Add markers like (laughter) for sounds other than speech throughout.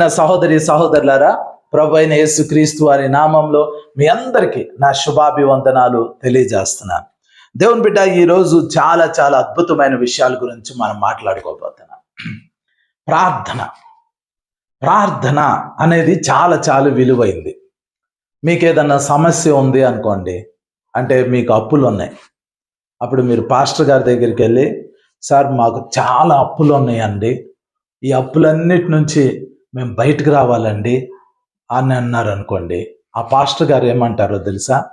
నా సహోదరి సహోదరులారా ప్రభు అయిన యేసుక్రీస్తు వారి నామంలో మీ అందరికీ నా శుభాభివందనాలు తెలియజేస్తున్నాను. దేవుని బిడ్డ ఈరోజు చాలా చాలా అద్భుతమైన విషయాల గురించి మనం మాట్లాడుకోబోతున్నాం. ప్రార్థన. ప్రార్థన అనేది చాలా చాలా విలువైంది. మీకు ఏదన్నా సమస్య ఉంది అనుకోండి అంటే మీకు అప్పులు ఉన్నాయి అప్పుడు మీరు పాస్టర్ గారి దగ్గరికి వెళ్ళి సార్ మాకు చాలా అప్పులు ఉన్నాయండి ఈ అప్పులన్నిటి నుంచి మేము బయటకు రావాలండి అని అన్నారు అనుకోండి. ఆ పాస్టర్ గారు ఏమంటారో తెలుసా?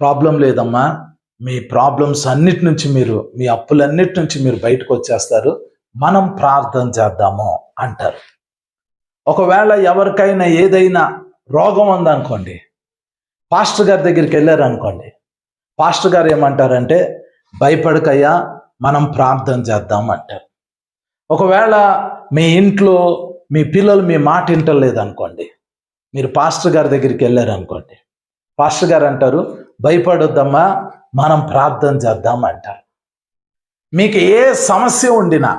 ప్రాబ్లం లేదమ్మా. మీ ప్రాబ్లమ్స్ అన్నిటి నుంచి మీరు మీ అప్పులన్నిటి నుంచి మీరు బయటకు వచ్చేస్తారు. మనం ప్రార్థన చేద్దాము అంటారు. ఒకవేళ ఎవరికైనా ఏదైనా రోగం ఉందనుకోండి పాస్టర్ గారి దగ్గరికి వెళ్ళారనుకోండి పాస్టర్ గారు ఏమంటారంటే భయపడకయ్యా మనం ప్రార్థన చేద్దాం అంటారు. ఒకవేళ మీ ఇంట్లో మీ పిల్లలు మీ మాట వింటలేదు అనుకోండి. మీరు పాస్టర్ గారి దగ్గరికి వెళ్ళారు అనుకోండి. పాస్టర్ గారు అంటారు భయపడొద్దమ్మా మనం ప్రార్థన చేద్దాం అంటారు. మీకు ఏ సమస్య ఉండినా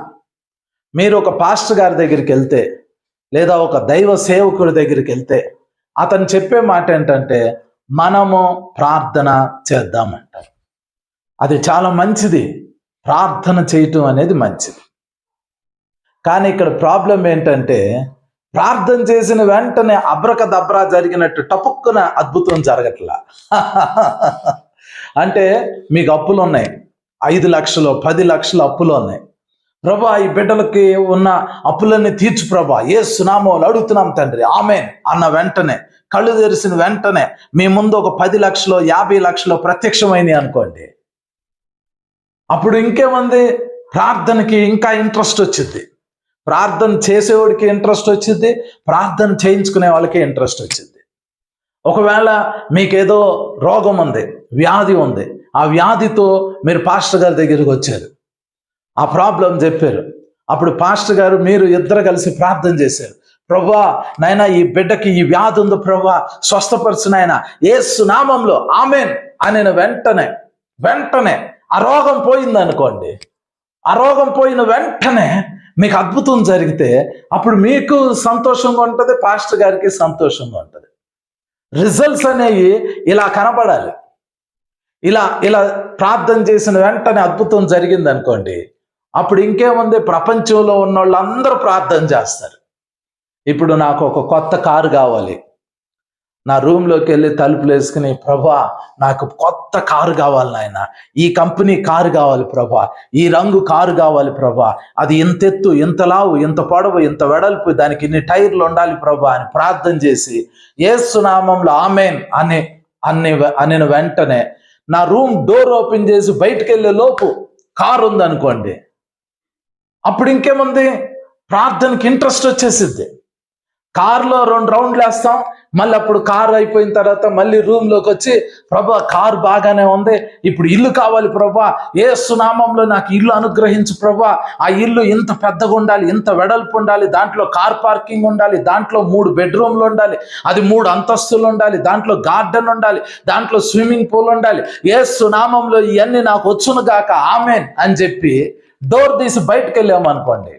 మీరు ఒక పాస్టర్ గారి దగ్గరికి వెళ్తే లేదా ఒక దైవ సేవకుడి దగ్గరికి వెళ్తే అతను చెప్పే మాట ఏంటంటే మనము ప్రార్థన చేద్దామంటారు అది చాలా మంచిది. ప్రార్థన చేయటం అనేది మంచిది. కానీ ఇక్కడ ప్రాబ్లం ఏంటంటే ప్రార్థన చేసిన వెంటనే అబ్రక దబ్రా జరిగినట్టు టపుక్కున అద్భుతం జరగట్లా. (laughs) అంటే మీకు అప్పులు ఉన్నాయి. ఐదు లక్షలు పది లక్షలు అప్పులు ఉన్నాయి. ప్రభా ఈ బిడ్డలకి ఉన్న అప్పులన్నీ తీర్చు ప్రభా. ఏ సునామోలు అడుగుతున్నాం తండ్రి. ఆమె అన్న వెంటనే కళ్ళు తెరిసిన వెంటనే మీ ముందు ఒక పది లక్షలు యాభై లక్షలు ప్రత్యక్షమైనవి అనుకోండి. అప్పుడు ఇంకేముంది? ప్రార్థనకి ఇంకా ఇంట్రెస్ట్ వచ్చింది. ప్రార్థన చేసేవాడికి ఇంట్రెస్ట్ వచ్చింది ప్రార్థన చేయించుకునే వాళ్ళకి ఇంట్రెస్ట్ వచ్చింది. ఒకవేళ మీకేదో రోగం ఉంది వ్యాధి ఉంది ఆ వ్యాధితో మీరు పాస్టర్ గారి దగ్గరికి వచ్చారు. ఆ ప్రాబ్లం చెప్పారు. అప్పుడు పాస్టర్ గారు మీరు ఇద్దరు కలిసి ప్రార్థన చేశారు. ప్రభా నాయన ఈ బిడ్డకి ఈ వ్యాధి ఉంది ప్రభా స్వస్థపరచు నాయన ఏ సునామంలో ఆమెన్ అని వెంటనే వెంటనే ఆ రోగం పోయిందనుకోండి ఆ రోగం పోయిన వెంటనే మీకు అద్భుతం జరిగితే అప్పుడు మీకు సంతోషంగా ఉంటుంది పాస్టర్ గారికి సంతోషంగా ఉంటుంది. రిజల్ట్స్ అనేవి ఇలా కనబడాలి. ఇలా ఇలా ప్రార్థన చేసిన వెంటనే అద్భుతం జరిగింది అనుకోండి అప్పుడు ఇంకేముంది? ప్రపంచంలో ఉన్న వాళ్ళందరూ ప్రార్థన చేస్తారు. ఇప్పుడు నాకు ఒక కొత్త కారు కావాలి. నా రూమ్లోకి వెళ్ళి తలుపులు వేసుకుని ప్రభా నాకు కొత్త కారు కావాలి నాయన. ఈ కంపెనీ కారు కావాలి ప్రభా. ఈ రంగు కారు కావాలి ప్రభా. అది ఇంత ఎత్తు ఇంత లావు ఇంత పొడవు ఇంత వెడల్పు దానికి ఇన్ని టైర్లు ఉండాలి ప్రభా అని ప్రార్థన చేసి ఏసునామంలో ఆమెన్ అని అన్ని అనిన వెంటనే నా రూమ్ డోర్ ఓపెన్ చేసి బయటకు వెళ్ళే లోపు కారు ఉందనుకోండి. అప్పుడు ఇంకేముంది? ప్రార్థనకి ఇంట్రెస్ట్ వచ్చేసిద్ది. కార్లో రెండు రౌండ్లు వేస్తాం. మళ్ళీ అప్పుడు కార్ అయిపోయిన తర్వాత మళ్ళీ రూమ్లోకి వచ్చి ప్రభా కార్ బాగానే ఉంది. ఇప్పుడు ఇల్లు కావాలి ప్రభా. ఏ సునామంలో నాకు ఇల్లు అనుగ్రహించు ప్రభా. ఆ ఇల్లు ఇంత పెద్దగా ఉండాలి ఇంత వెడల్పు ఉండాలి. దాంట్లో కార్ పార్కింగ్ ఉండాలి దాంట్లో మూడు బెడ్రూమ్లు ఉండాలి అది మూడు అంతస్తులు ఉండాలి దాంట్లో గార్డెన్ ఉండాలి దాంట్లో స్విమ్మింగ్ పూల్ ఉండాలి. ఏ సునామంలో ఇవన్నీ నాకు వచ్చును గాక ఆమెన్ అని చెప్పి డోర్ తీసి బయటకు వెళ్ళామనుకోండి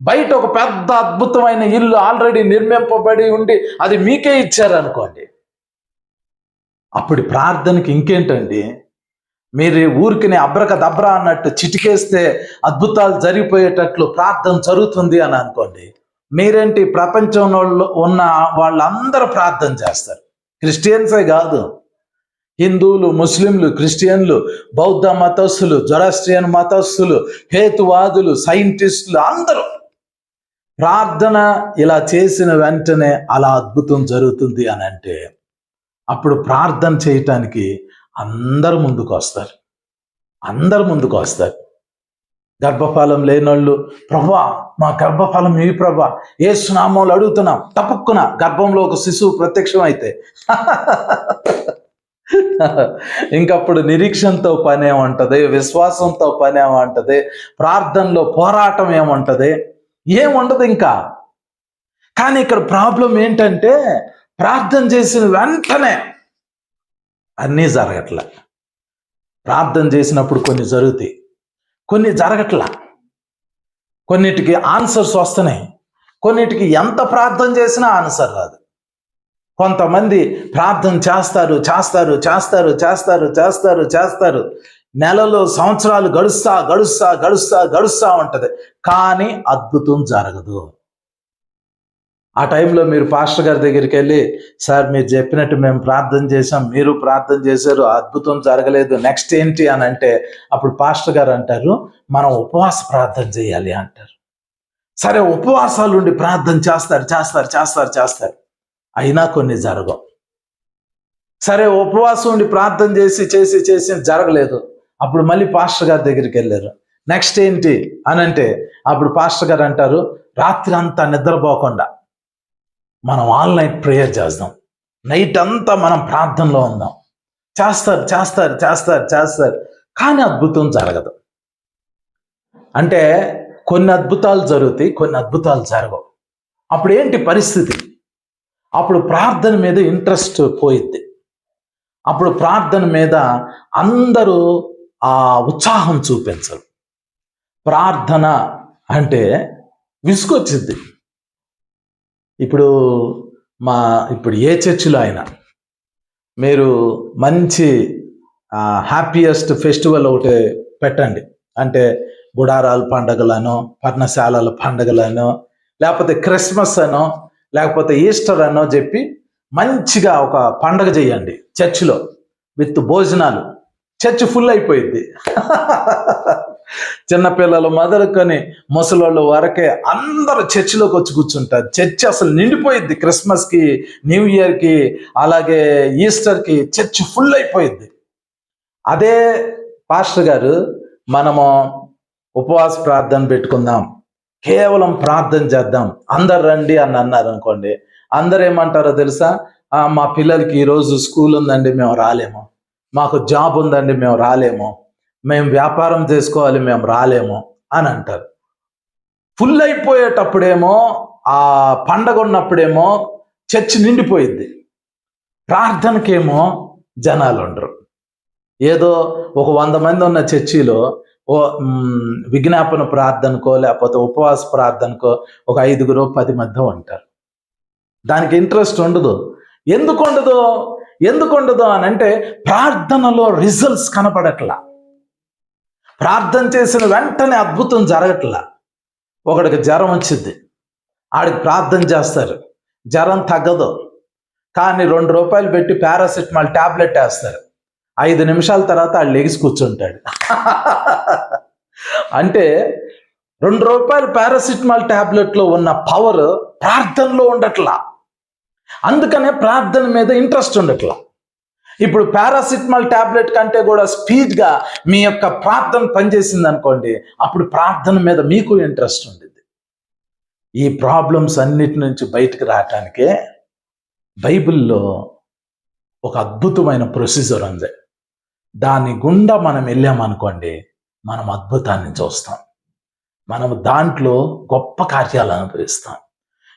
బయట ఒక పెద్ద అద్భుతమైన ఇల్లు ఆల్రెడీ నిర్మింపబడి ఉండి అది మీకే ఇచ్చారనుకోండి. అప్పుడు ప్రార్థనకి ఇంకేంటండి? మీరు ఊరికి అబ్రక దబ్రా అన్నట్టు చిటికేస్తే అద్భుతాలు జరిగిపోయేటట్లు ప్రార్థన జరుగుతుంది అని అనుకోండి. మీరేంటి ప్రపంచంలో ఉన్న వాళ్ళందరూ ప్రార్థన చేస్తారు. క్రిస్టియన్సే కాదు. హిందువులు ముస్లింలు క్రిస్టియన్లు బౌద్ధ మతస్థులు జొరాస్ట్రియన్ మతస్థులు హేతువాదులు సైంటిస్టులు అందరూ ప్రార్థన ఇలా చేసిన వెంటనే అలా అద్భుతం జరుగుతుంది అని అంటే అప్పుడు ప్రార్థన చేయటానికి అందరు ముందుకు వస్తారు. అందరు ముందుకు వస్తారు. గర్భఫలం లేనోళ్ళు ప్రభా మా గర్భఫలం ఏ ప్రభా ఏ సునామాలు అడుగుతున్నాం తప్పుక్కున గర్భంలో ఒక శిశువు ప్రత్యక్షం అయితే ఇంకప్పుడు నిరీక్షణతో పనేమంటది విశ్వాసంతో పనేమంటది ప్రార్థనలో పోరాటం ఏమంటది ఏముండదు ఇంకా. కానీ ఇక్కడ ప్రాబ్లం ఏంటంటే ప్రార్థన చేసిన వెంటనే అన్నీ జరగట్ల. ప్రార్థన చేసినప్పుడు కొన్ని జరుగుతాయి కొన్ని జరగట్ల. కొన్నిటికి ఆన్సర్స్ వస్తున్నాయి కొన్నిటికి ఎంత ప్రార్థన చేసినా ఆన్సర్ రాదు. కొంతమంది ప్రార్థన చేస్తారు చేస్తారు చేస్తారు చేస్తారు చేస్తారు చేస్తారు నెలలు సంవత్సరాలు గడుస్తా గడుస్తా గడుస్తా గడుస్తా ఉంటుంది. కానీ అద్భుతం జరగదు. ఆ టైంలో మీరు పాస్టర్ గారి దగ్గరికి వెళ్ళి సార్ మీరు చెప్పినట్టు మేము ప్రార్థన చేసాం మీరు ప్రార్థన చేశారు అద్భుతం జరగలేదు నెక్స్ట్ ఏంటి? అని అంటే అప్పుడు పాస్టర్ గారు అంటారు మనం ఉపవాస ప్రార్థన చేయాలి అంటారు. సరే ఉపవాసాలు ఉండి ప్రార్థన చేస్తారు చేస్తారు చేస్తారు చేస్తారు. అయినా కొన్ని జరగవు. సరే ఉపవాసం ఉండి ప్రార్థన చేసి చేసి చేసి జరగలేదు. అప్పుడు మళ్ళీ పాస్టర్ గారి దగ్గరికి వెళ్ళారు. నెక్స్ట్ ఏంటి అని అంటే అప్పుడు పాస్టర్ గారు అంటారు రాత్రి అంతా నిద్రపోకుండా మనం ఆల్ నైట్ ప్రేయర్ చేద్దాం. నైట్ అంతా మనం ప్రార్థనలో ఉందాం. చేస్తారు చేస్తారు చేస్తారు చేస్తారు. కానీ అద్భుతం జరగదు. అంటే కొన్ని అద్భుతాలు జరుగుతాయి కొన్ని అద్భుతాలు జరగవు. అప్పుడు ఏంటి పరిస్థితి? అప్పుడు ప్రార్థన మీద ఇంట్రెస్ట్ పోయిద్ది. అప్పుడు ప్రార్థన మీద అందరూ ఆ ఉత్సాహం చూపించరు. ప్రార్థన అంటే విసుకొచ్చిద్ది ఇప్పుడు మా ఇప్పుడు ఏ చర్చిలో అయినా మీరు మంచి హ్యాపీయెస్ట్ ఫెస్టివల్ ఒకటి పెట్టండి. అంటే గుడారాల పండగలను పర్ణశాలల పండగలను లేకపోతే క్రిస్మస్ అనో లేకపోతే ఈస్టర్ అనో చెప్పి మంచిగా ఒక పండగ చేయండి చర్చిలో విత్ భోజనాలు. చర్చ్ ఫుల్ అయిపోయింది. చిన్నపిల్లలు మొదలుకొని ముసలోళ్ళు వరకే అందరూ చర్చిలోకి వచ్చి కూర్చుంటారు. చర్చ్ అసలు నిండిపోయింది క్రిస్మస్కి న్యూ ఇయర్కి అలాగే ఈస్టర్కి చర్చ్ ఫుల్ అయిపోయింది. అదే పాస్టర్ గారు మనము ఉపవాస ప్రార్థన పెట్టుకుందాం. కేవలం ప్రార్థన చేద్దాం. అందరు రండి అని అన్నారు అనుకోండి. అందరు ఏమంటారో తెలుసా? మా పిల్లలకి ఈరోజు స్కూల్ ఉందండి మేము రాలేము. మాకు జాబ్ ఉందండి మేము రాలేము. మేము వ్యాపారం చేసుకోవాలి మేము రాలేము అని అంటారు. ఫుల్ అయిపోయేటప్పుడేమో ఆ పండగ ఉన్నప్పుడేమో చర్చ్ నిండిపోయింది. ప్రార్థనకేమో జనాలు ఉండరు. ఏదో ఒక వంద మంది ఉన్న చర్చిలో ఓ విజ్ఞాపన ప్రార్థనకో లేకపోతే ఉపవాస ప్రార్థనకో ఒక ఐదుగురు పది మధ్య ఉంటారు. దానికి ఇంట్రెస్ట్ ఉండదు. ఎందుకు ఉండదు? ఎందుకు ఉండదు అని అంటే ప్రార్థనలో రిజల్ట్స్ కనపడట్లా. ప్రార్థన చేసిన వెంటనే అద్భుతం జరగట్లా. ఒకడికి జ్వరం వచ్చింది. ఆడికి ప్రార్థన చేస్తారు. జ్వరం తగ్గదు. కానీ రెండు రూపాయలు పెట్టి పారాసిటమాల్ ట్యాబ్లెట్ వేస్తారు. ఐదు నిమిషాల తర్వాత వాళ్ళు లెగిసి కూర్చుంటాడు. (laughs) అంటే రెండు రూపాయలు పారాసిటమాల్ టాబ్లెట్లో ఉన్న పవర్ ప్రార్థనలో ఉండట్లా. అందుకనే ప్రార్థన మీద ఇంట్రెస్ట్ ఉండట్లా. ఇప్పుడు పారాసిటమాల్ టాబ్లెట్ కంటే కూడా స్పీడ్గా మీ యొక్క ప్రార్థన పనిచేసింది అనుకోండి అప్పుడు ప్రార్థన మీద మీకు ఇంట్రెస్ట్ ఉండేది ఈ ప్రాబ్లమ్స్ అన్నిటి నుంచి బయటకు రావటానికే బైబిల్లో ఒక అద్భుతమైన ప్రొసీజర్ ఉంది. దాని గుండా మనం వెళ్ళామనుకోండి మనం అద్భుతాన్ని చూస్తాం. మనం దాంట్లో గొప్ప కార్యాలు అనుభవిస్తాం.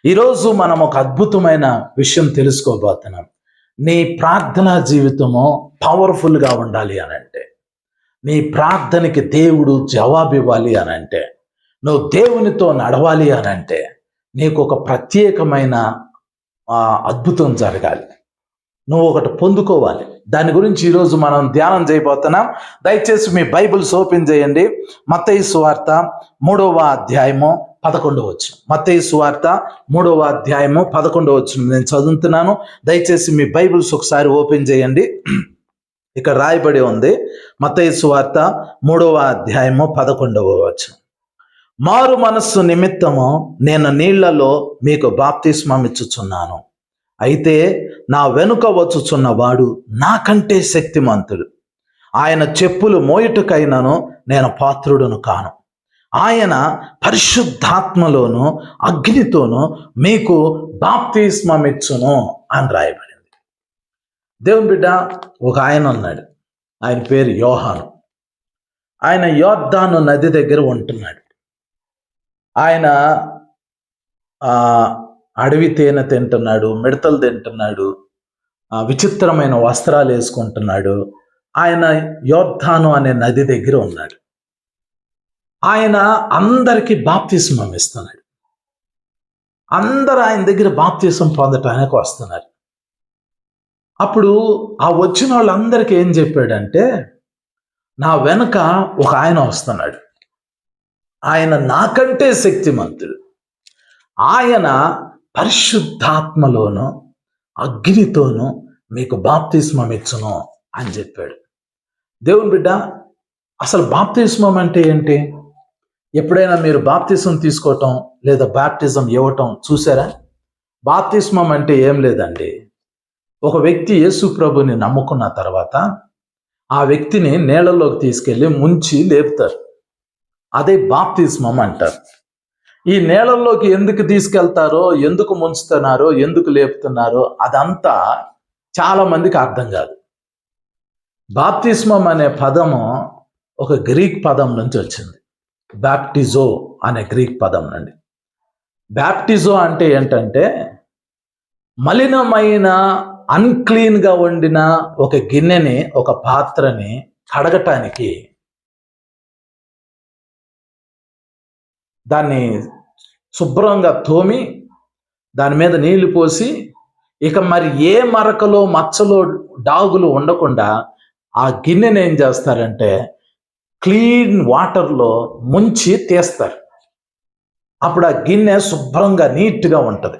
ఈరోజు మనం ఒక అద్భుతమైన విషయం తెలుసుకోబోతున్నాం. నీ ప్రార్థనా జీవితము పవర్ఫుల్గా ఉండాలి అని అంటే నీ ప్రార్థనకి దేవుడు జవాబు ఇవ్వాలి అని అంటే నువ్వు దేవునితో నడవాలి అని అంటే నీకు ఒక ప్రత్యేకమైన అద్భుతం జరగాలి. నువ్వు ఒకటి పొందుకోవాలి. దాని గురించి ఈరోజు మనం ధ్యానం చేయబోతున్నాం. దయచేసి మీ బైబిల్స్ ఓపెన్ చేయండి. మత్తయి సువార్త మూడవ అధ్యాయము పదకొండవ వచ్చిన మతయ్య సువార్త మూడవ అధ్యాయము పదకొండవ వచ్చిన నేను చదువుతున్నాను. దయచేసి మీ బైబిల్స్ ఒకసారి ఓపెన్ చేయండి. ఇక్కడ రాయబడి ఉంది. మతయ్య సువార్త మూడవ అధ్యాయము పదకొండవ వచ్చు మారు మనస్సు నిమిత్తము నేను నీళ్ళలో మీకు బాప్తిస్మమిచ్చుచున్నాను. అయితే నా వెనుక వచ్చుచున్న వాడు నాకంటే శక్తిమంతుడు. ఆయన చెప్పులు మోయుటకైనను నేను పాత్రుడును కాను. ఆయన పరిశుద్ధాత్మలోను అగ్నితోను మీకు బాప్తిస్మమిచ్చును అని రాయబడింది. దేవుని బిడ్డ ఒక ఆయన ఉన్నాడు. ఆయన పేరు యోహాను. ఆయన యోద్ధాను నది దగ్గర ఉంటున్నాడు. ఆయన అడవి తేనె తింటున్నాడు మిడతలు తింటున్నాడు విచిత్రమైన వస్త్రాలు వేసుకుంటున్నాడు. ఆయన యోద్ధాను అనే నది దగ్గర ఉన్నాడు. ఆయన అందరికీ బాప్తిస్మం ఇస్తున్నాడు అందరూ ఆయన దగ్గర బాప్తీసం పొందటానికి వస్తున్నారు. అప్పుడు ఆ వచ్చిన వాళ్ళందరికీ ఏం చెప్పాడంటే నా వెనక ఒక ఆయన వస్తున్నాడు. ఆయన నాకంటే శక్తిమంతుడు. ఆయన పరిశుద్ధాత్మలోను అగ్నితోనూ మీకు బాప్తిస్మం ఇచ్చును అని చెప్పాడు. దేవుని బిడ్డ అసలు బాప్తిస్మం అంటే ఏంటి? ఎప్పుడైనా మీరు బాప్తిజం తీసుకోవటం లేదా బాప్టిజం ఇవ్వటం చూసారా? బాప్తిస్మం అంటే ఏం లేదండి. ఒక వ్యక్తి యేసు ప్రభుని నమ్ముకున్న తర్వాత ఆ వ్యక్తిని నీళ్ళలోకి తీసుకెళ్ళి ముంచి లేపుతారు. అదే బాప్తిస్మం అంటారు. ఈ నేలల్లోకి ఎందుకు తీసుకెళ్తారో ఎందుకు ముంచుతున్నారో ఎందుకు లేపుతున్నారో అదంతా చాలా మందికి అర్థం కాదు. బాప్తిస్మం అనే పదము ఒక గ్రీక్ పదం నుంచి వచ్చింది. బ్యాప్టిజో అనే గ్రీక్ పదం అండి. బ్యాప్టిజో అంటే ఏంటంటే మలినమైన అన్క్లీన్గా వండిన ఒక గిన్నెని ఒక పాత్రని కడగటానికి దాన్ని శుభ్రంగా తోమి దాని మీద నీళ్ళు పోసి ఇక మరి ఏ మరకలో మచ్చలో డాగులు ఉండకుండా ఆ గిన్నెని ఏం చేస్తారంటే క్లీన్ వాటర్లో ముంచి తీస్తారు. అప్పుడు ఆ గిన్నె శుభ్రంగా నీట్గా ఉంటుంది.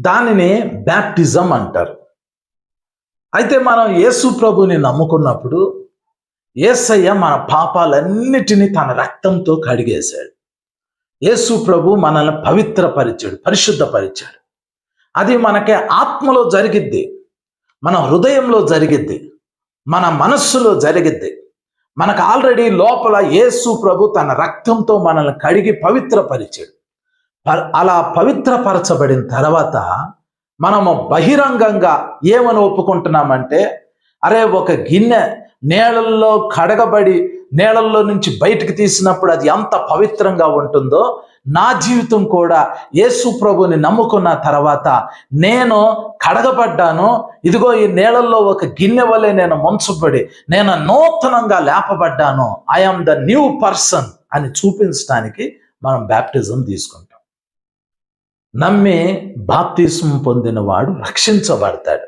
దానిని బ్యాప్టిజం అంటారు. అయితే మనం యేసు ప్రభుని నమ్ముకున్నప్పుడు ఏసయ్య మన పాపాలన్నిటినీ తన రక్తంతో కడిగేశాడు. యేసు ప్రభు మనల్ని పవిత్రపరిచాడు పరిశుద్ధపరిచాడు. అది మనకి ఆత్మలో జరిగిద్ది మన హృదయంలో జరిగిద్ది మన మనస్సులో జరిగిద్ది. మనకు ఆల్రెడీ లోపల యేసు ప్రభు తన రక్తంతో మనల్ని కడిగి పవిత్రపరిచాడు. అలా పవిత్రపరచబడిన తర్వాత మనము బహిరంగంగా ఏమని ఒప్పుకుంటున్నామంటే అరే ఒక గిన్నె నేలల్లో కడగబడి నేలల్లో నుంచి బయటకు తీసినప్పుడు అది ఎంత పవిత్రంగా ఉంటుందో నా జీవితం కూడా యేసు ప్రభుని నమ్ముకున్న తర్వాత నేను కడగబడ్డాను. ఇదిగో ఈ నేలల్లో ఒక గిన్నె వలె నేను మంచుపడి నేను నూతనంగా లేపబడ్డాను. I am the new person అని చూపించడానికి మనం బ్యాప్టిజం తీసుకుంటాం. నమ్మి బాప్తిజం పొందినవాడు రక్షించబడతాడు.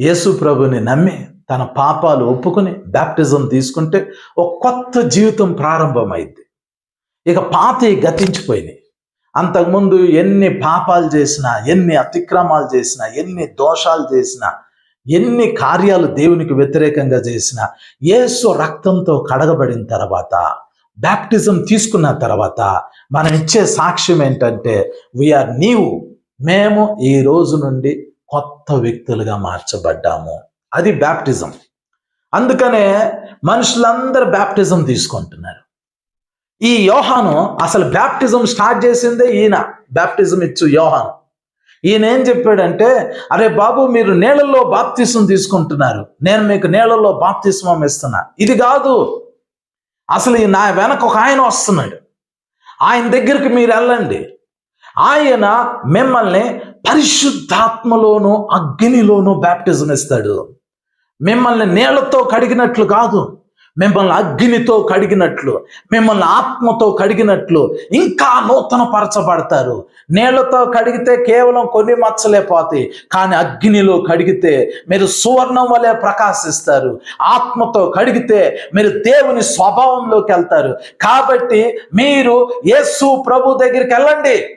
యేసు ప్రభుని నమ్మి తన పాపాలు ఒప్పుకొని బ్యాప్టిజం తీసుకుంటే ఒక కొత్త జీవితం ప్రారంభమైంది ఇక పాతవి గతించిపోయినాయి. అంతకుముందు ఎన్ని పాపాలు చేసినా ఎన్ని అతిక్రమాలు చేసినా ఎన్ని దోషాలు చేసినా ఎన్ని కార్యాలు దేవునికి వ్యతిరేకంగా చేసినా యేసు రక్తంతో కడగబడిన తర్వాత బ్యాప్టిజం తీసుకున్న తర్వాత మనం ఇచ్చే సాక్ష్యం ఏంటంటే వీఆర్ నీవు మేము ఈ రోజు నుండి కొత్త వ్యక్తులుగా మార్చబడ్డాము. అది బ్యాప్టిజం అందుకనే మనుషులందరూ బ్యాప్టిజం తీసుకుంటున్నారు. ఈ యోహాను అసలు బ్యాప్టిజం స్టార్ట్ చేసిందే ఈయన. బ్యాప్టిజం ఇచ్చు యోహాను. ఈయన ఏం చెప్పాడంటే అరే బాబు మీరు నీళ్ళల్లో బాప్తిసం తీసుకుంటున్నారు. నేను మీకు నీళ్ళల్లో బాప్తిస్మం ఇస్తున్నా. ఇది కాదు. అసలు ఈ నా వెనక ఒక ఆయన వస్తున్నాడు. ఆయన దగ్గరికి మీరు వెళ్ళండి. ఆయన మిమ్మల్ని పరిశుద్ధాత్మలోను అగ్నిలోను బ్యాప్టిజం ఇస్తాడు. మిమ్మల్ని నీళ్ళతో కడిగినట్లు కాదు. మిమ్మల్ని అగ్నితో కడిగినట్లు మిమ్మల్ని ఆత్మతో కడిగినట్లు ఇంకా నూతన పరచబడతారు నీళ్ళతో కడిగితే కేవలం కొన్ని మచ్చలే పోతాయి కానీ అగ్నిలో కడిగితే మీరు సువర్ణం వలె ప్రకాశిస్తారు. ఆత్మతో కడిగితే మీరు దేవుని స్వభావంలోకి వెళ్తారు. కాబట్టి మీరు యేసు ప్రభు దగ్గరికి వెళ్ళండి.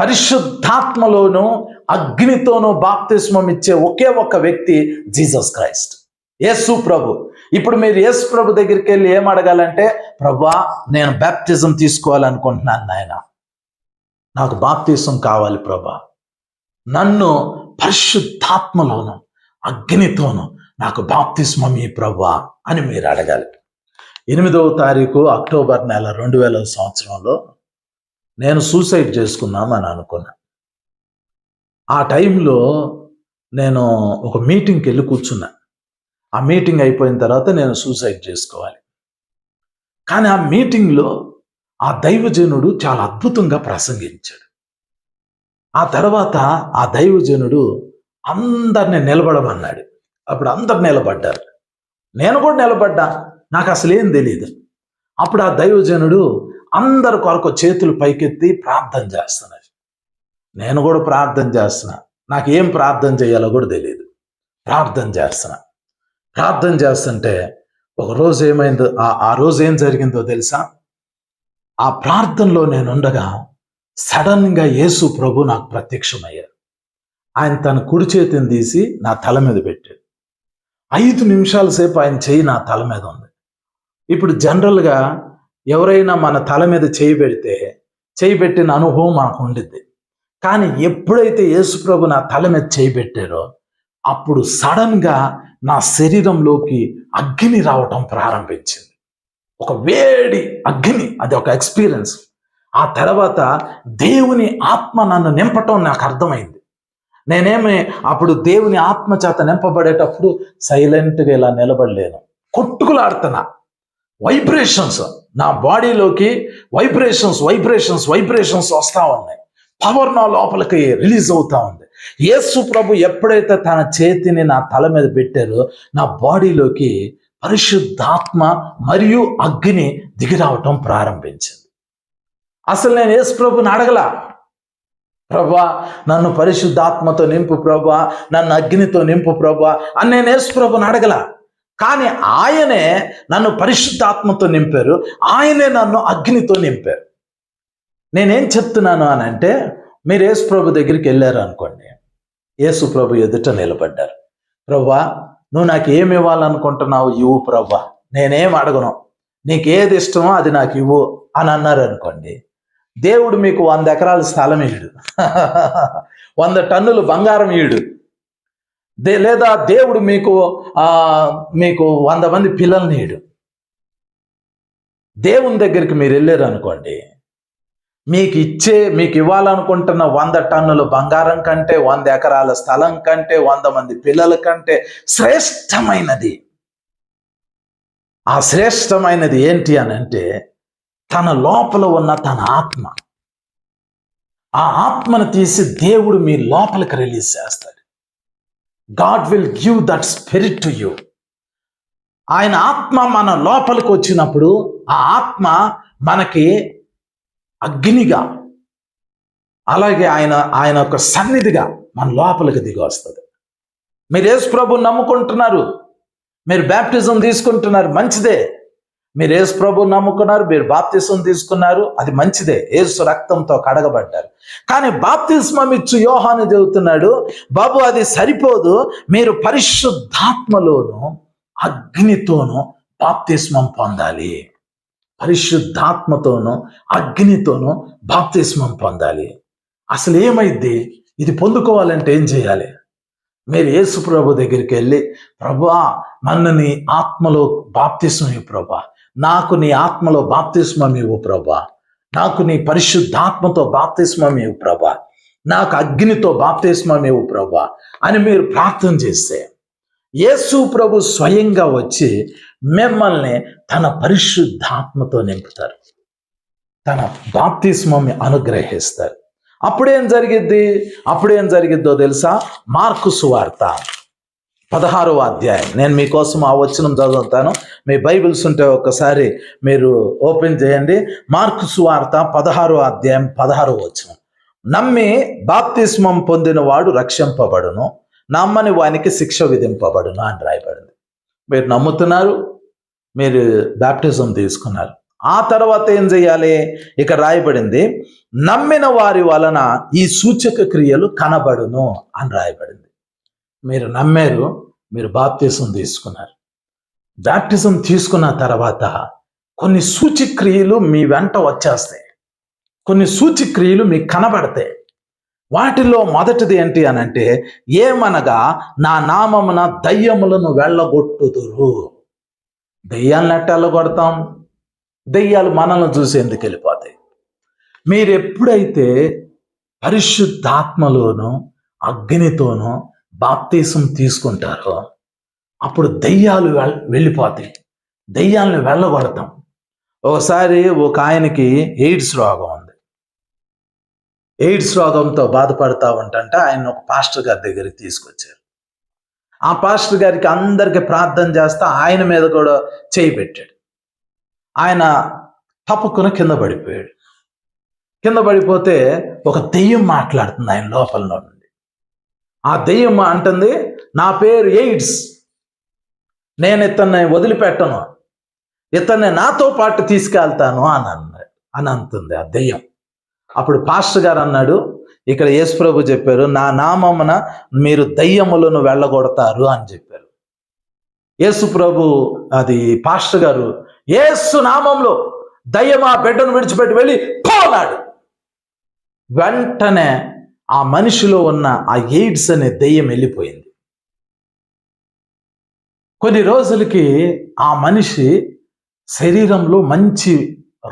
పరిశుద్ధాత్మలోను అగ్నితోనూ బాప్తిస్మం ఇచ్చే ఒకే ఒక్క వ్యక్తి జీసస్ క్రైస్ట్. యేసు ప్రభు. ఇప్పుడు మీరు యేసు ప్రభు దగ్గరికి వెళ్ళి ఏం అడగాలంటే ప్రభా నేను బ్యాప్టిజం తీసుకోవాలనుకుంటున్నాను నాయన. నాకు బాప్తీసం కావాలి ప్రభా. నన్ను పరిశుద్ధాత్మలోను అగ్నితోను నాకు బాప్తిస్మం ఈ ప్రభా అని మీరు అడగాలి. ఎనిమిదవ తారీఖు అక్టోబర్ నెల రెండు వేల సంవత్సరంలో నేను సూసైడ్ చేసుకుందామని అనుకున్నా. ఆ టైంలో నేను ఒక మీటింగ్కి వెళ్ళి కూర్చున్నా. ఆ మీటింగ్ అయిపోయిన తర్వాత నేను సూసైడ్ చేసుకోవాలి. కానీ ఆ మీటింగ్లో ఆ దైవజనుడు చాలా అద్భుతంగా ప్రసంగించాడు. ఆ తర్వాత ఆ దైవజనుడు అందరిని నిలబడమన్నాడు. అప్పుడు అందరు నిలబడ్డారు. నేను కూడా నిలబడ్డా. నాకు అసలు ఏం తెలియదు అప్పుడు ఆ దైవజనుడు అందరి కొరకు చేతులు పైకెత్తి ప్రార్థన చేస్తున్నారు నేను కూడా ప్రార్థన చేస్తున్నా. నాకు ఏం ప్రార్థన చేయాలో కూడా తెలియదు ప్రార్థన చేస్తున్నా. ప్రార్థన చేస్తుంటే ఒక రోజు ఏమైందో ఆ ఆ రోజు ఏం జరిగిందో తెలుసా? ఆ ప్రార్థనలో నేను ఉండగా సడన్గా యేసు ప్రభు నాకు ప్రత్యక్షమయ్యారు. ఆయన తన కుడి చేతిని తీసి నా తల మీద పెట్టాడు. ఐదు నిమిషాల సేపు ఆయన చేయి నా తల మీద ఉంది. ఇప్పుడు జనరల్గా ఎవరైనా మన తల మీద చేయి పెడితే చేయి పెట్టిన అనుభవం మనకు ఉండిద్ది. కానీ ఎప్పుడైతే యేసుప్రభు నా తల మీద చేయి పెట్టారో అప్పుడు సడన్గా నా శరీరంలోకి అగ్ని రావటం ప్రారంభించింది. ఒక వేడి అగ్ని అది ఒక ఎక్స్పీరియన్స్ ఆ తర్వాత దేవుని ఆత్మ నన్ను నింపటం నాకు అర్థమైంది. నేనేమి అప్పుడు దేవుని ఆత్మ చేత నింపబడేటప్పుడు సైలెంట్గా ఇలా నిలబడలేను. కొట్టుకులాడుతున్నా. వైబ్రేషన్స్ నా బాడీలోకి వైబ్రేషన్స్ వైబ్రేషన్స్ వైబ్రేషన్స్ వస్తూ ఉన్నాయి. పవర్ నా లోపలికి రిలీజ్ అవుతా ఉంది. యేసు ప్రభు ఎప్పుడైతే తన చేతిని నా తల మీద పెట్టారో నా బాడీలోకి పరిశుద్ధాత్మ మరియు అగ్ని దిగిరావటం ప్రారంభించింది. అసలు నేను యేసు ప్రభుని అడగలా. ప్రభా నన్ను పరిశుద్ధాత్మతో నింపు ప్రభా నన్ను అగ్నితో నింపు ప్రభా అని నేను యేసు ప్రభుని అడగల. కానీ ఆయనే నన్ను పరిశుద్ధాత్మతో నింపారు ఆయనే నన్ను అగ్నితో నింపారు. నేనేం చెప్తున్నాను అని అంటే మీరు యేసు ప్రభు దగ్గరికి వెళ్ళారు అనుకోండి యేసు ప్రభు ఎదుట నిలబడ్డారు. ప్రవ్వా నువ్వు నాకు ఏమి ఇవ్వాలనుకుంటున్నావు? ఇవ్వు ప్రవ్వా. నేనేం అడగను. నీకు ఏది ఇష్టమో అది నాకు ఇవ్వు అని అన్నారు అనుకోండి. దేవుడు మీకు వంద ఎకరాల స్థలం ఇయ్యడు. (laughs) వంద టన్నులు బంగారం ఇయ్యడు. దే లేదా దేవుడు మీకు ఆ మీకు వంద మంది పిల్లల్ని ఇయ్యడు. దేవుని దగ్గరికి మీరు వెళ్ళారు అనుకోండి మీకు ఇచ్చే మీకు ఇవ్వాలనుకుంటున్న వంద టన్నుల బంగారం కంటే వంద ఎకరాల స్థలం కంటే వంద మంది పిల్లల కంటే శ్రేష్టమైనది. ఆ శ్రేష్టమైనది ఏంటి అని అంటే తన లోపల ఉన్న తన ఆత్మ. ఆ ఆత్మను తీసి దేవుడు మీ లోపలికి రిలీజ్ చేస్తాడు. God will give that spirit to you. ఆయన ఆత్మ మన లోపలికి వచ్చినప్పుడు ఆ ఆత్మ మనకి అగ్నిగా. అలాగే ఆయన ఆయన యొక్క సన్నిధిగా మన లోపలికి దిగి వస్తుంది. మీరు యేసు ప్రభు నమ్ముకుంటున్నారు. మీరు బ్యాప్టిజం తీసుకుంటున్నారు. మంచిదే. మీరు యేసు ప్రభు నమ్ముకున్నారు. మీరు బాప్తిజం తీసుకున్నారు. అది మంచిదే. యేసు రక్తంతో కడగబడ్డారు. కానీ బాప్తిస్మం ఇచ్చు యోహాను చెబుతున్నాడు బాబు అది సరిపోదు. మీరు పరిశుద్ధాత్మలోను అగ్నితోనూ బాప్తిస్మం పొందాలి. పరిశుద్ధాత్మతోనూ అగ్నితోనో బాప్తిస్మం పొందాలి. అసలు ఏమైద్ది ఇది పొందుకోవాలంటే ఏం చేయాలి? మీరు యేసు ప్రభు దగ్గరికి వెళ్ళి ప్రభా నన్ను నీ ఆత్మలో బాప్తిస్మం ఇవ్వు ప్రభా. నాకు నీ ఆత్మలో బాప్తిస్మం ఇవ్వు ప్రభా. నాకు నీ పరిశుద్ధాత్మతో బాప్తిస్మం ఇవ్వు ప్రభా. నాకు అగ్నితో బాప్తిస్మం ఇవ్వు ప్రభా. అని మీరు ప్రార్థన చేస్తే యేసు ప్రభు స్వయంగా వచ్చి మిమ్మల్ని తన పరిశుద్ధాత్మతో నింపుతారు. తన బాప్తిస్మం అనుగ్రహిస్తారు. అప్పుడేం జరిగిద్ది? అప్పుడేం జరిగిద్దో తెలుసా? మార్కు సువార్త పదహారవ అధ్యాయం. నేను మీకోసం ఆ వచనం చదువుతాను. మీ బైబిల్స్ ఉంటే ఒక్కసారి మీరు ఓపెన్ చేయండి. మార్కు సువార్త పదహారవ అధ్యాయం పదహారవ వచనం. నమ్మి బాప్తిస్మం పొందినవాడు రక్షింపబడును. నమ్మని వానికి శిక్ష విధింపబడును అని రాయబడింది. మీరు నమ్ముతున్నారు? మీరు బ్యాప్టిజం తీసుకున్నారు. ఆ తర్వాత ఏం చేయాలి? ఇక రాయబడింది నమ్మిన వారి వలన ఈ సూచక క్రియలు కనబడును అని రాయబడింది. మీరు నమ్మారు మీరు బాప్తిజం తీసుకున్నారు. బ్యాప్టిజం తీసుకున్న తర్వాత కొన్ని సూచిక్రియలు మీ వెంట వచ్చేస్తాయి. కొన్ని సూచిక్రియలు మీకు కనబడతాయి. వాటిలో మొదటిది ఏంటి అని అంటే ఏమనగా నా నామమున దయ్యములను వెళ్ళగొట్టుదురు. దెయ్యాలు ఎట్ట కొడతాం. దెయ్యాలు మనల్ని చూసి ఎందుకు వెళ్ళిపోతాయి? మీరు ఎప్పుడైతే పరిశుద్ధాత్మలోనూ అగ్నితోనూ బాప్తీసం తీసుకుంటారో అప్పుడు దెయ్యాలు వెళ్ళిపోతాయి. దెయ్యాలను వెళ్ళగొడతాం. ఒకసారి ఒక ఆయనకి ఎయిడ్స్ రోగం ఉంది. ఎయిడ్స్ రోగంతో బాధపడతా ఉంటంటే ఆయన ఒక పాస్టర్ గారి దగ్గరికి తీసుకొచ్చారు. ఆ పాస్టర్ గారికి అందరికి ప్రార్థన చేస్తా ఆయన మీద కూడా చేయి పెట్టాడు. ఆయన తప్పుకుని కింద పడిపోయాడు. కింద పడిపోతే ఒక దెయ్యం మాట్లాడుతుంది ఆయన లోపల నుండి. ఆ దెయ్యం అంటుంది నా పేరు ఎయిడ్స్. నేను ఇతన్ని వదిలిపెట్టను. ఇతన్ని నాతో పాటు తీసుకెళ్తాను అని అన్నాడు. అని అంటుంది ఆ దెయ్యం. అప్పుడు పాస్టర్ గారు అన్నాడు ఇక్కడ యేసుప్రభు చెప్పారు నా నామమున మీరు దయ్యములను వెళ్ళగొడతారు అని చెప్పారు. యేసుప్రభు అది పాస్టర్ గారు యేసు నామంలో దయ్యం ఆ బిడ్డను విడిచిపెట్టి వెళ్ళి పోనాడు వెంటనే ఆ మనిషిలో ఉన్న ఆ ఎయిడ్స్ అనే దెయ్యం వెళ్ళిపోయింది. కొన్ని రోజులకి ఆ మనిషి శరీరంలో మంచి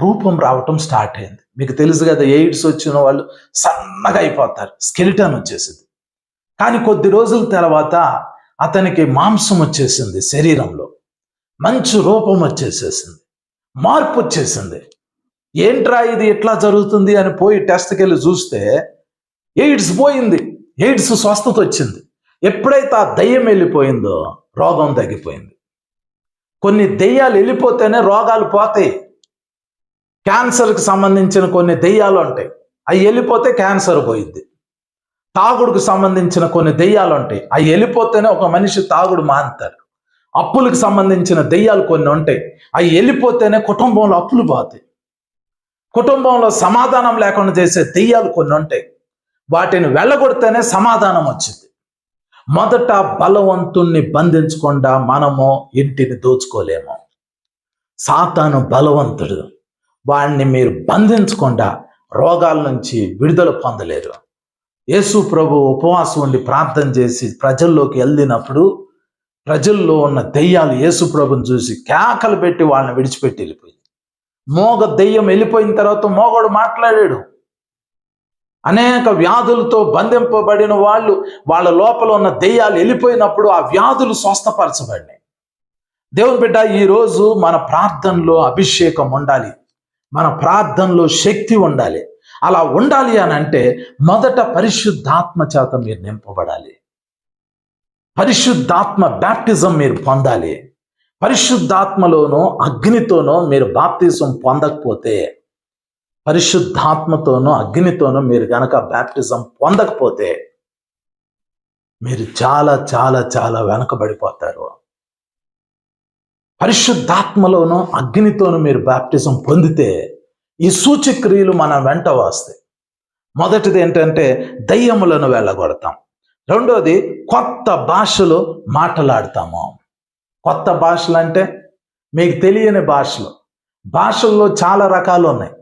రూపం రావటం స్టార్ట్ అయింది. మీకు తెలుసు కదా ఎయిడ్స్ వచ్చిన వాళ్ళు సన్నగా అయిపోతారు. స్కెలిటన్ వచ్చేసింది. కానీ కొద్ది రోజుల తర్వాత అతనికి మాంసం వచ్చేసింది శరీరంలో. మంచి రూపం వచ్చేసేసింది. మార్పు వచ్చేసింది. ఏంట్రా ఇది ఎట్లా జరుగుతుంది అని పోయి టెస్ట్కి వెళ్ళి చూస్తే ఎయిడ్స్ పోయింది. ఎయిడ్స్ స్వస్థత వచ్చింది. ఎప్పుడైతే ఆ దయ్యం వెళ్ళిపోయిందో రోగం తగ్గిపోయింది. కొన్ని దెయ్యాలు వెళ్ళిపోతేనే రోగాలు పోతాయి. క్యాన్సర్కి సంబంధించిన కొన్ని దెయ్యాలు ఉంటాయి అవి వెళ్ళిపోతే క్యాన్సర్ పోయింది తాగుడుకు సంబంధించిన కొన్ని దెయ్యాలు ఉంటాయి అవి వెళ్ళిపోతేనే ఒక మనిషి తాగుడు మాంతారు అప్పులకు సంబంధించిన దెయ్యాలు కొన్ని ఉంటాయి. అవి వెళ్ళిపోతేనే కుటుంబంలో అప్పులు పోతాయి. కుటుంబంలో సమాధానం లేకుండా చేసే దెయ్యాలు కొన్ని ఉంటాయి. వాటిని వెళ్ళగొడితేనే సమాధానం వచ్చింది. మొదట బలవంతుణ్ణి బంధించకుండా మనము ఇంటిని దోచుకోలేము. సాతాను బలవంతుడు. వాడిని మీరు బంధించకుండా రోగాల నుంచి విడుదల పొందలేరు. యేసు ప్రభు ఉపవాసం ఉండి ప్రార్థన చేసి ప్రజల్లోకి వెళ్ళినప్పుడు ప్రజల్లో ఉన్న దెయ్యాలు యేసు ప్రభుని చూసి కేకలు పెట్టి వాళ్ళని విడిచిపెట్టి వెళ్ళిపోయింది. మోగ దెయ్యం వెళ్ళిపోయిన తర్వాత మోగడు మాట్లాడాడు. అనేక వ్యాధులతో బంధింపబడిన వాళ్ళు వాళ్ళ లోపల ఉన్న దెయ్యాలు వెళ్ళిపోయినప్పుడు ఆ వ్యాధులు స్వస్థపరచబడినాయి. దేవుని బిడ్డ ఈరోజు మన ప్రార్థనలో అభిషేకం ఉండాలి. మన ప్రార్థనలో శక్తి ఉండాలి. అలా ఉండాలి అని అంటే మొదట పరిశుద్ధాత్మ చేత మీరు నింపబడాలి. పరిశుద్ధాత్మ బ్యాప్టిజం మీరు పొందాలి. పరిశుద్ధాత్మలోనో అగ్నితోనో మీరు బాప్తిజం పొందకపోతే పరిశుద్ధాత్మతోనో అగ్నితోనో మీరు గనక బ్యాప్టిజం పొందకపోతే మీరు చాలా చాలా చాలా వెనకబడిపోతారు. పరిశుద్ధాత్మలోనూ అగ్నితోనూ మీరు బ్యాప్టిజం పొందితే ఈ సూచక్రియలు మన వెంట వస్తాయి. మొదటిది ఏంటంటే దయ్యములను వెళ్ళగొడతాం. రెండోది కొత్త భాషలు మాట్లాడతాము. కొత్త భాషలు అంటే మీకు తెలియని భాషలు. భాషల్లో చాలా రకాలు ఉన్నాయి.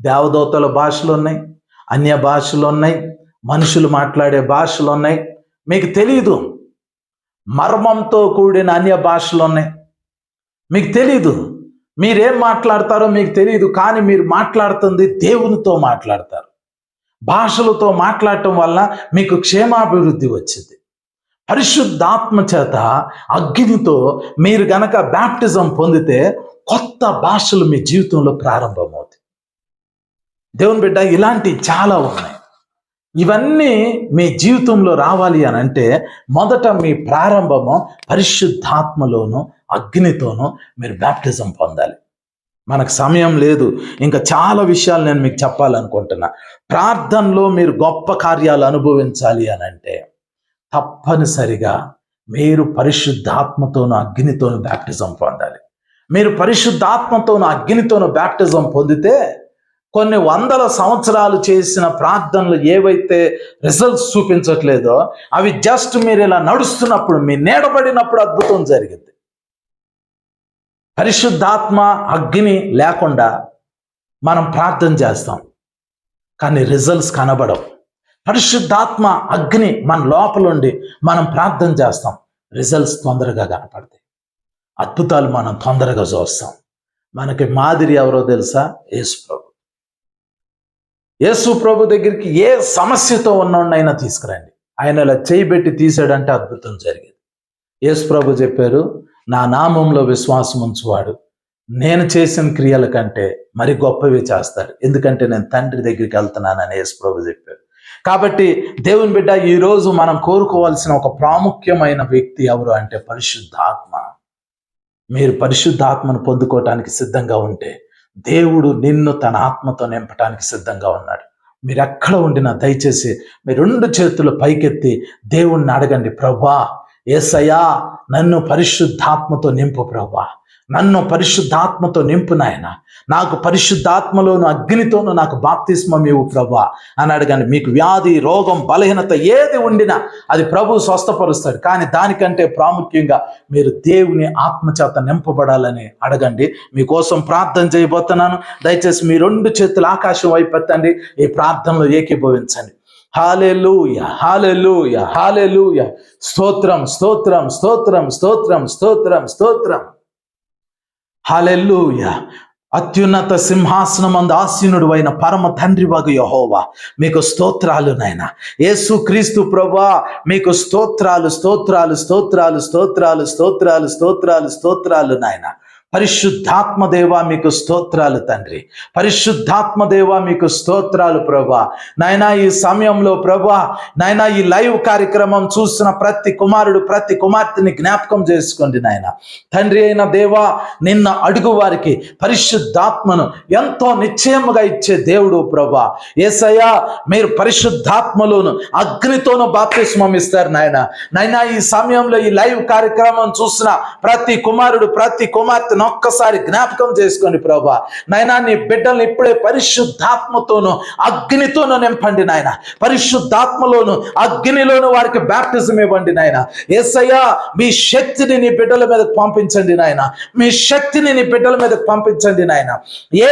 దేవదూతల భాషలు ఉన్నాయి అన్య భాషలు ఉన్నాయి మనుషులు మాట్లాడే భాషలు ఉన్నాయి. మీకు తెలియదు మర్మంతో కూడిన అన్య భాషలు ఉన్నాయి. మీకు తెలీదు. మీరేం మాట్లాడతారో మీకు తెలియదు కానీ మీరు మాట్లాడుతుంది దేవునితో మాట్లాడతారు. భాషలతో మాట్లాడటం వల్ల మీకు క్షేమాభివృద్ధి వచ్చింది. పరిశుద్ధాత్మ చేత అగ్నితో మీరు గనక బ్యాప్టిజం పొందితే కొత్త భాషలు మీ జీవితంలో ప్రారంభమవుతాయి. దేవుని బిడ్డ ఇలాంటి చాలా ఉన్నాయి. ఇవన్నీ మీ జీవితంలో రావాలి అని అంటే మొదట మీ ప్రారంభము పరిశుద్ధాత్మలోను అగ్నితోనూ మీరు బ్యాప్టిజం పొందాలి. మనకు సమయం లేదు. ఇంకా చాలా విషయాలు నేను మీకు చెప్పాలనుకుంటున్నా. ప్రార్థనలో మీరు గొప్ప కార్యాలు అనుభవించాలి అని అంటే తప్పనిసరిగా మీరు పరిశుద్ధాత్మతోను అగ్నితోను బ్యాప్టిజం పొందాలి. మీరు పరిశుద్ధాత్మతోను అగ్నితోను బ్యాప్టిజం పొందితే కొన్ని వందల సంవత్సరాలు చేసిన ప్రార్థనలు ఏవైతే రిజల్ట్స్ చూపించట్లేదో అవి జస్ట్ మీరు ఇలా నడుస్తున్నప్పుడు మీ నీడబడినప్పుడు అద్భుతం జరిగింది. పరిశుద్ధాత్మ అగ్ని లేకుండా మనం ప్రార్థన చేస్తాం. కానీ రిజల్ట్స్ కనబడవు. పరిశుద్ధాత్మ అగ్ని మన లోపలుండి మనం ప్రార్థన చేస్తాం. రిజల్ట్స్ తొందరగా కనపడతాయి. అద్భుతాలు మనం తొందరగా చూస్తాం. మనకి మాదిరి ఎవరో తెలుసా? యేసు ప్రభు యేసు ప్రభు దగ్గరికి ఏ సమస్యతో ఉన్నోడినైనా తీసుకురండి. ఆయన ఇలా చేయి పెట్టి తీసాడంటే అద్భుతం జరిగింది. యేసు ప్రభు చెప్పారు నా నామంలో విశ్వాసం ఉంచువాడు. నేను చేసిన క్రియల కంటే మరి గొప్పవి చేస్తాడు. ఎందుకంటే నేను తండ్రి దగ్గరికి వెళ్తున్నానని యేసు ప్రభు చెప్పారు. కాబట్టి దేవుని బిడ్డ ఈరోజు మనం కోరుకోవాల్సిన ఒక ప్రాముఖ్యమైన వ్యక్తి ఎవరు అంటే పరిశుద్ధాత్మ. మీరు పరిశుద్ధాత్మను పొందుకోవటానికి సిద్ధంగా ఉంటే దేవుడు నిన్ను తన ఆత్మతో నింపడానికి సిద్ధంగా ఉన్నాడు. మీరు ఎక్కడ ఉండినా దయచేసి మీ రెండు చేతులు పైకెత్తి దేవుణ్ణి అడగండి. ప్రభా ఏసయ్యా నన్ను పరిశుద్ధాత్మతో నింపు ప్రభా. నన్ను పరిశుద్ధాత్మతో నింపు నాయన. నాకు పరిశుద్ధాత్మలోను అగ్నితోనూ నాకు బాప్తిస్మం ఇవ్వు ప్రభా. అని అడగండి. మీకు వ్యాధి రోగం బలహీనత ఏది ఉండినా అది ప్రభు స్వస్థపరుస్తాడు. కానీ దానికంటే ప్రాముఖ్యంగా మీరు దేవుని ఆత్మచేత నింపబడాలని అడగండి. మీకోసం ప్రార్థన చేయబోతున్నాను. దయచేసి మీ రెండు చేతులు ఆకాశం వైపు పెట్టండి ఈ ప్రార్థనలో ఏకీభవించండి. Hallelujah hallelujah hallelujah. స్తోత్రం స్తోత్రం స్తోత్రం స్తోత్రం స్తోత్రం స్తోత్రం. హాలెలూయ. అత్యున్నత సింహాసనమందు ఆసీనుడు అయిన పరమ తండ్రి వగు యహోవా మీకు స్తోత్రాలు నాయన. యేసు క్రీస్తు ప్రభా మీకు స్తోత్రాలు స్తోత్రాలు స్తోత్రాలు స్తోత్రాలు స్తోత్రాలు స్తోత్రాలు స్తోత్రాలు నాయన. పరిశుద్ధాత్మదేవా మీకు స్తోత్రాలు తండ్రి. పరిశుద్ధాత్మదేవా మీకు స్తోత్రాలు ప్రభా. నాయనా ఈ సమయంలో ప్రభా నాయనా ఈ లైవ్ కార్యక్రమం చూసిన ప్రతి కుమారుడు ప్రతి కుమార్తెని జ్ఞాపకం చేసుకోండి నాయన. తండ్రి అయిన దేవా నిన్న అడుగు వారికి పరిశుద్ధాత్మను ఎంతో నిశ్చయముగా ఇచ్చే దేవుడు ప్రభా. ఏసయ్యా మీరు పరిశుద్ధాత్మలోను అగ్నితోను బాప్తిస్మం ఇస్తారు నాయన నైనా ఈ సమయంలో ఈ లైవ్ కార్యక్రమం చూసిన ప్రతి కుమారుడు ప్రతి కుమార్తె కుమార్తెను ఒక్కసారి జ్ఞాపకం చేసుకోండి ప్రభా నైనా నీ బిడ్డల్ని ఇప్పుడే పరిశుద్ధాత్మతోను అగ్నితోను నింపండి నాయన. పరిశుద్ధాత్మలోను అగ్నిలోను వారికి బ్యాప్టిజం ఇవ్వండి నాయన. ఏసయ్యా మీ శక్తిని నీ బిడ్డల మీదకు పంపించండి నాయన. మీ శక్తిని నీ బిడ్డల మీదకు పంపించండి నాయన.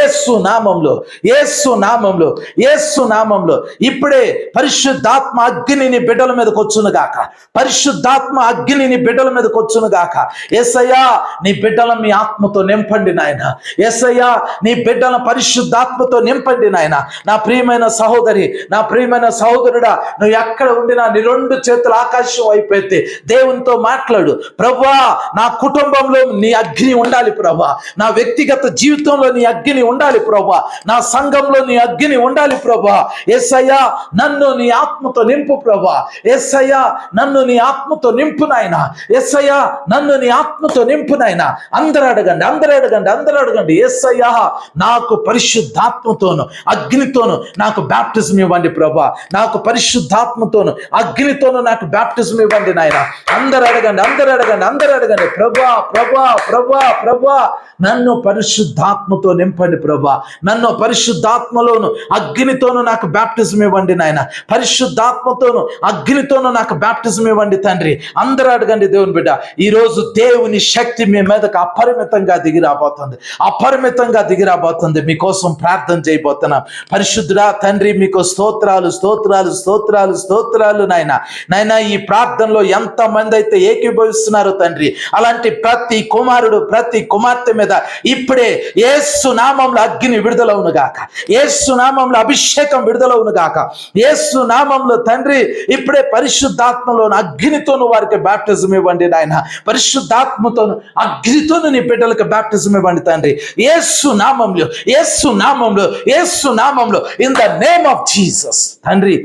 ఏసు నామంలో ఏసు నామంలో ఏసు నామంలో ఇప్పుడే పరిశుద్ధాత్మ అగ్నిని బిడ్డల మీదకి వచ్చును గాక. పరిశుద్ధాత్మ అగ్నిని బిడ్డల మీదకి వచ్చును గాక. ఏసయ్యా నీ బిడ్డల మీ ఆత్మతో నింపండి నాయన. ఎస్ఐయా నీ బిడ్డల పరిశుద్ధాత్మతో నింపండి నాయన. నా ప్రియమైన సహోదరి నా ప్రియమైన సహోదరుడా నువ్వు ఎక్కడ ఉండినా నీ రెండు చేతులు ఆకాశం అయిపోతే దేవునితో మాట్లాడు. ప్రభా నా కుటుంబంలో నీ అగ్ని ఉండాలి ప్రభా నా వ్యక్తిగత జీవితంలో నీ అగ్ని ఉండాలి ప్రభా నా సంఘంలో నీ అగ్ని ఉండాలి ప్రభా ఎస్ఐయా నన్ను నీ ఆత్మతో నింపు ప్రభా ఎస్ఐయా నన్ను నీ ఆత్మతో నింపు నాయన. ఎస్ఐయా నన్ను నీ ఆత్మతో నింపు నాయన. అందరూ అడగండి అందరూ అడగండి అందరూ అడగండి. ఏసయ్యా నాకు పరిశుద్ధాత్మతోను అగ్నితోను నాకు బ్యాప్టిజం ఇవ్వండి ప్రభా. నాకు పరిశుద్ధాత్మతోను అగ్నితోను నాకు బ్యాప్టిజం ఇవ్వండి నాయన. అందరు అడగండి అందరూ అడగండి అందరూ అడగండి. ప్రభా ప్రభా ప్రభా ప్రభా నన్ను పరిశుద్ధాత్మతో నింపండి ప్రభా. నన్ను పరిశుద్ధాత్మలోను అగ్నితోను నాకు బ్యాప్టిజం ఇవ్వండి నాయన. పరిశుద్ధాత్మతోను అగ్నితోను నాకు బ్యాప్టిజం ఇవ్వండి తండ్రి. అందరూ అడగండి దేవుని బిడ్డ ఈరోజు దేవుని శక్తి మీ మీదకు అపరిమితంగా దిగి రాబోతుంది. అపరిమితంగా దిగి రాబోతుంది. మీకోసం ప్రార్థన చేయబోతున్నాం. పరిశుద్ధుడా తండ్రి మీకు స్తోత్రాలు స్తోత్రాలు స్తోత్రాలు స్తోత్రాలు నాయన. నాయన ఈ ప్రార్థనలో ఎంత మంది అయితే ఏకీభవిస్తున్నారో తండ్రి. అలాంటి ప్రతి కుమారుడు ప్రతి కుమార్తె మీద ఇప్పుడే ఏసు నామంలో అగ్ని విడుదలవును గాక ఏసు నామంలో అభిషేకం విడుదలవును గాక ఏసు నామంలో తండ్రి ఇప్పుడే పరిశుద్ధాత్మలో అగ్నితోను వారికి బ్యాప్టిజం ఇవ్వండి నాయన. పరిశుద్ధాత్మతోను అగ్నితోను నీ బిడ్డలకు బ్యాప్టిజం ఇవ్వండి తండ్రి. ఏసు నామంలో ఏసు నామంలో ఏసు నామంలో in the name of Jesus తండ్రి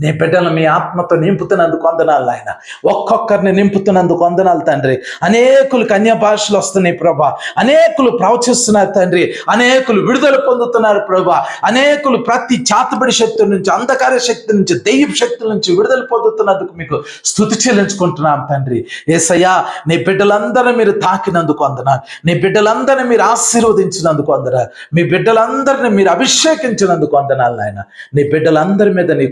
నీ బిడ్డలు మీ ఆత్మతో నింపుతున్నందుకు వందనాలు ఆయన ఒక్కొక్కరిని నింపుతున్నందుకు వందనాలు తండ్రి. అనేకులు కన్య భాషలు వస్తున్నాయి ప్రభా. అనేకులు ప్రవచిస్తున్నారు తండ్రి. అనేకులు విడుదల పొందుతున్నారు ప్రభా. అనేకులు ప్రతి చాతబడి శక్తుల నుంచి అంధకార శక్తి నుంచి దెయ్యం శక్తుల నుంచి విడుదల పొందుతున్నందుకు మీకు స్థుతి చెల్లించుకుంటున్నాం తండ్రి. ఏసయ్యా నీ బిడ్డలందరూ మీరు తాకినందుకు వందనాలు. నీ బిడ్డలందరినీ మీరు ఆశీర్వదించినందుకు వందనాలు. మీ బిడ్డలందరినీ మీరు అభిషేకించినందుకు వందనాలు నాయన. నీ బిడ్డలందరి మీద నీ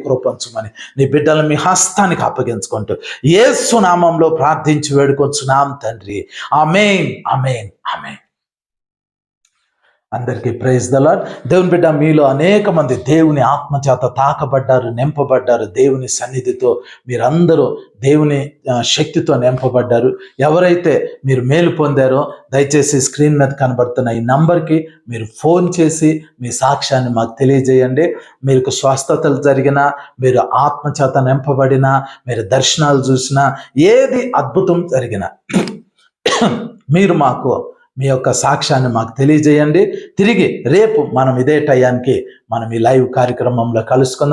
కృపంచమని నీ బిడ్డలను మీ హస్తానికి అప్పగించుకుంటూ ఏసునామంలో ప్రార్థించి వేడుకొచ్చున్నాం తండ్రి. Amen amen amen. అందరికీ ప్రైజ్ దలాడ్ దేవుని బిడ్డ మీలో అనేక మంది దేవుని ఆత్మచేత తాకబడ్డారు నింపబడ్డారు. దేవుని సన్నిధితో మీరందరూ దేవుని శక్తితో నింపబడ్డారు. ఎవరైతే మీరు మేలు పొందారో దయచేసి స్క్రీన్ మీద కనబడుతున్న ఈ నంబర్కి మీరు ఫోన్ చేసి మీ సాక్ష్యాన్ని మాకు తెలియజేయండి. మీకు స్వస్థతలు జరిగినా మీరు ఆత్మచేత నింపబడినా మీరు దర్శనాలు చూసినా ఏది అద్భుతం జరిగినా మీరు మాకు మీ యొక్క సాక్ష్యాన్ని మాకు తెలియజేయండి. తిరిగి రేపు మనం ఇదే టయానికి మనం ఈ లైవ్ కార్యక్రమంలో కలుసుకుందాం.